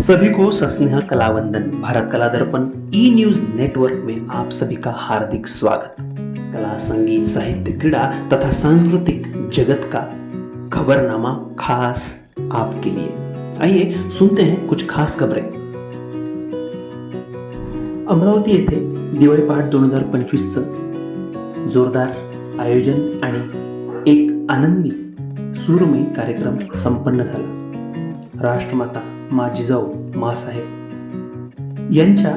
सभी को सस्नेह कलावंदन भारत कला दर्पण ई न्यूज नेटवर्क में आप सभी का हार्दिक स्वागत। कला संगीत साहित्य क्रीड़ा तथा सांस्कृतिक जगत का खबरनामा खास आपके लिए। आइए सुनते हैं कुछ खास खबरें। अमरावती येथे दिवाळी पहाट दोन हजार पंचवीसचं जोरदार आयोजन आणि एक आनंदी सूरमयी कार्यक्रम संपन्न झाला. राष्ट्रमाता मा जिजाऊ मासाहेब यांच्या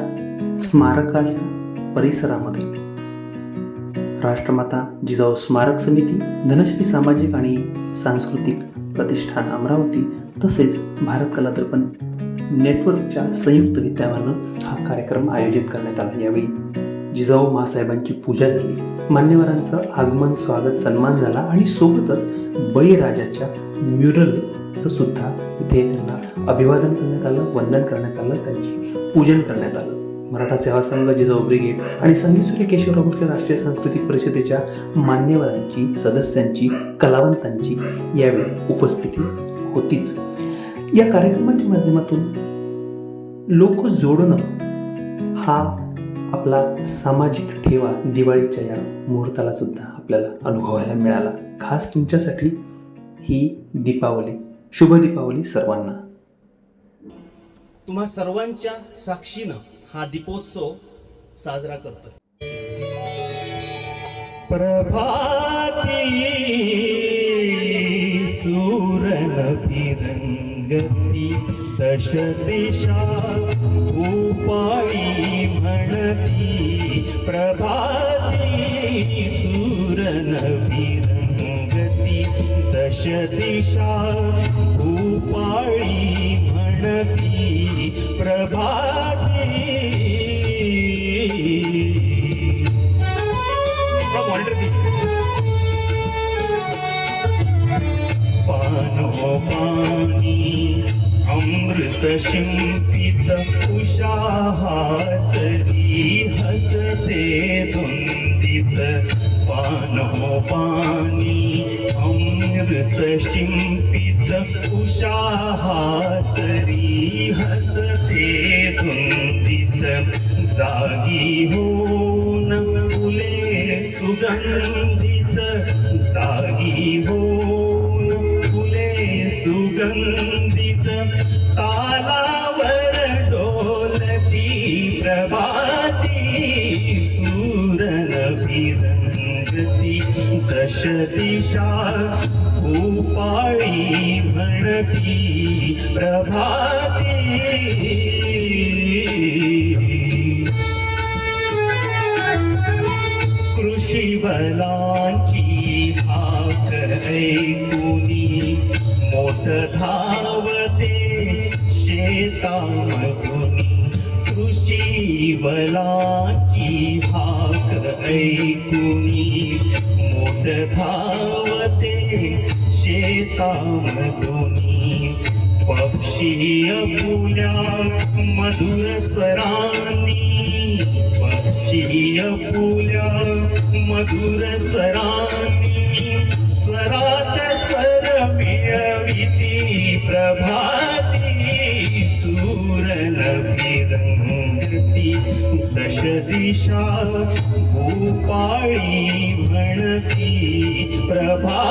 स्मारकाच्या परिसरामध्ये. राष्ट्रमाता जिजाऊ स्मारक समिती धनश्री सामाजिक आणि सांस्कृतिक प्रतिष्ठान अमरावती तसेच भारत कला दर्पण नेटवर्कच्या संयुक्त विद्यमानं हा कार्यक्रम आयोजित करण्यात आला. यावेळी जिजाऊ मासाहेबांची पूजा झाली. मान्यवरांचं आगमन स्वागत सन्मान झाला आणि सोबतच बळीराजाच्या म्युरलचं सुद्धा इथे त्यांना अभिवादन करण्यात आलं वंदन करण्यात आलं त्यांची पूजन करण्यात आलं. मराठा सेवा संघ जिजाऊ ब्रिगेड आणि संगीतसूर्य केशवराव भोसले राष्ट्रीय सांस्कृतिक परिषदेच्या मान्यवरांची सदस्यांची कलावंतांची यावेळी उपस्थिती होतीच. या कार्यक्रमाच्या माध्यमातून लोक जोडणं हा आपला सामाजिक ठेवा दिवाळीच्या या मुहूर्ताला सुद्धा आपल्याला अनुभवायला मिळाला. खास तुमच्यासाठी ही दीपावली शुभ दीपावली सर्वांना. तुम्हा सर्वांच्या साक्षीनं हा दीपोत्सव साजरा करतोय. प्रभाती सूरन फिरंगती दश दिशा उपाळी म्हणती. प्रभाती सूरन फिरंगती दश दिशा म्हणती प्रभाती. पानोपानी अमृत शिंपित उषाहासरी हसते धुंदित. पानोपानी अमृत शिंपित उषाहासरी हसते धुंदित जागी होऊन फुले सुगंधित जागी होऊन फुले सुगंधित तालावर डोलती प्रभाती सूरन दश दिशा उपाळी म्हणती प्रभाती. कृषी बलांची हाक ऐकुनी मोठ धावते शेतामधुनी. कृषी बलांची हाक ऐकुनी मोठ धावते शेतामधुनी पक्षी अपुल्या मधुर स्वरानी. पक्षी अपुल्या मधुर स्वरानी. स्वरात स्वर मिळविती प्रभाती. सूरन फिरंगती दश दिशा भूपाळी म्हणती. प्रभा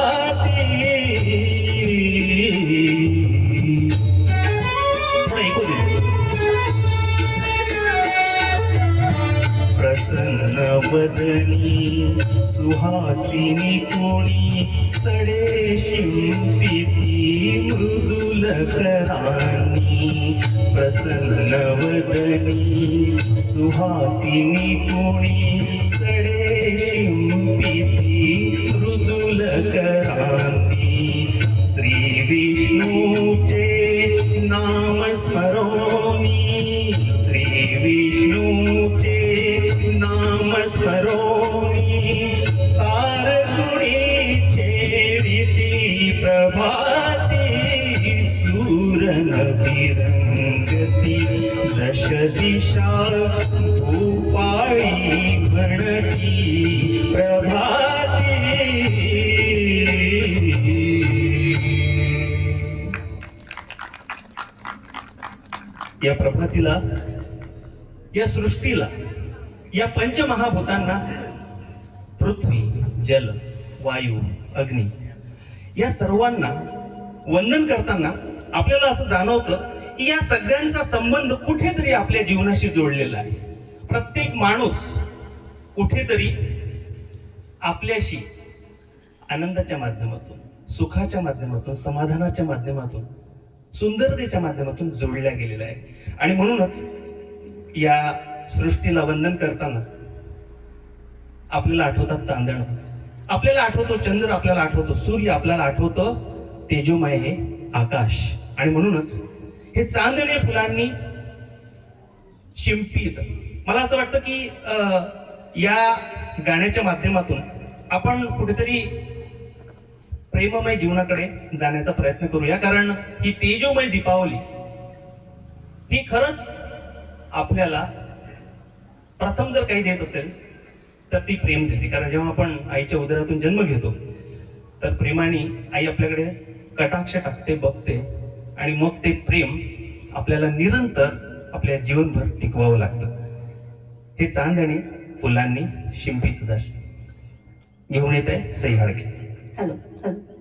बदली वदनी सुहासिनी कोणी सडे शिंपिती मृदुल करानी प्रसन्न वदनी सुहासिनी कोणी सडे शिंपिती मृदुल कर या प्रभातीला या सृष्टीला या पंचमहाभूतांना पृथ्वी जल वायू अग्नी या सर्वांना वंदन करताना आपल्याला असं जाणवतं की या सगळ्यांचा संबंध कुठेतरी आपल्या जीवनाशी जोडलेला आहे. प्रत्येक माणूस कुठेतरी आपल्याशी आनंदाच्या माध्यमातून सुखाच्या माध्यमातून समाधानाच्या माध्यमातून सुंदरतेच्या माध्यमातून जोडल्या गेलेला आहे आणि म्हणूनच या सृष्टीला वंदन करताना आपल्याला आठवतात चांदण. आपल्याला आठवतो चंद्र आपल्याला आठवतो सूर्य आपल्याला आठवतो तेजोमय हे आकाश. आणि म्हणूनच हे चांदणे फुलांनी शिंपीत. मला असं वाटतं की अं, या गाण्याच्या माध्यमातून आपण कुठेतरी प्रेममय जीवनाकडे जाण्याचा प्रयत्न करूया. कारण ही तेजोमय दीपावली ही खरंच आपल्याला प्रथम जर काही देत असेल तर ती प्रेम देते. कारण जेव्हा आपण आईच्या उदरातून जन्म घेतो तर प्रेमाने आई आपल्याकडे कटाक्ष टाकते बघते आणि मग ते प्रेम आपल्याला निरंतर आपल्या जीवनभर टिकवावं लागतं. हे चांदणी फुलांनी शिंपीच जाश. घेऊन येत आहे सई Hello, hello.